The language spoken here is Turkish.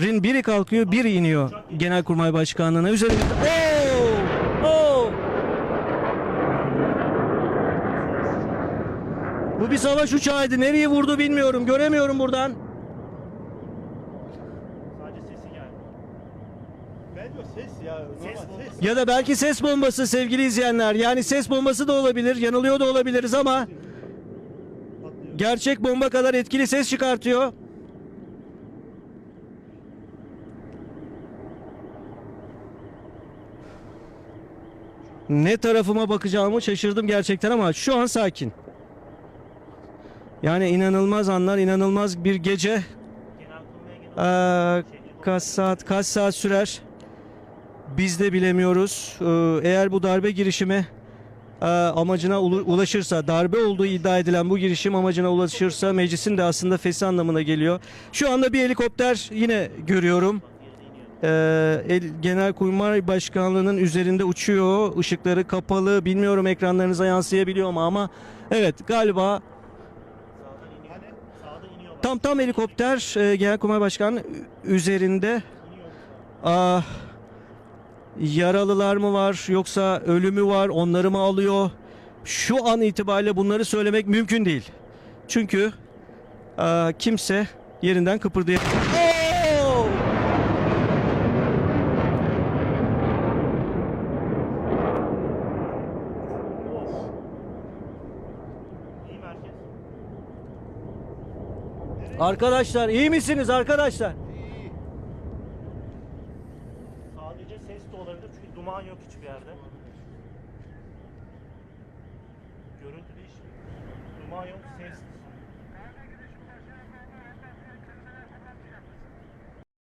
rin biri kalkıyor, biri iniyor Genelkurmay Başkanlığı'na. Üzerimizde... Oo! Oo! Bu bir savaş uçağıydı. Nereye vurdu bilmiyorum. Göremiyorum buradan. Ya. Da belki ses bombası sevgili izleyenler. Yani ses bombası da olabilir. Yanılıyor da olabiliriz ama gerçek bomba kadar etkili ses çıkartıyor. Ne tarafıma bakacağımı şaşırdım gerçekten ama şu an sakin. Yani inanılmaz anlar, inanılmaz bir gece. Ee, kaç saat kaç saat sürer? Biz de bilemiyoruz. Ee, eğer bu darbe girişimi e, amacına ulaşırsa, darbe olduğu iddia edilen bu girişim amacına ulaşırsa meclisin de aslında fesi anlamına geliyor. Şu anda bir helikopter yine görüyorum. Ee, el, Genelkurmay Başkanlığı'nın üzerinde uçuyor. Işıkları kapalı. Bilmiyorum ekranlarınıza yansıyabiliyor mu ama evet galiba. Tam tam helikopter e, Genelkurmay Başkanı üzerinde. İniyor. Ah, yaralılar mı var yoksa ölümü var onları mı alıyor? Şu an itibariyle bunları söylemek mümkün değil. Çünkü ah, kimse yerinden kıpırdayamıyor. Oo! İyi merkez. Arkadaşlar iyi misiniz arkadaşlar? Sadece ses de olabilir çünkü duman yok hiçbir yerde. Görüntü değil. Duman yok, ses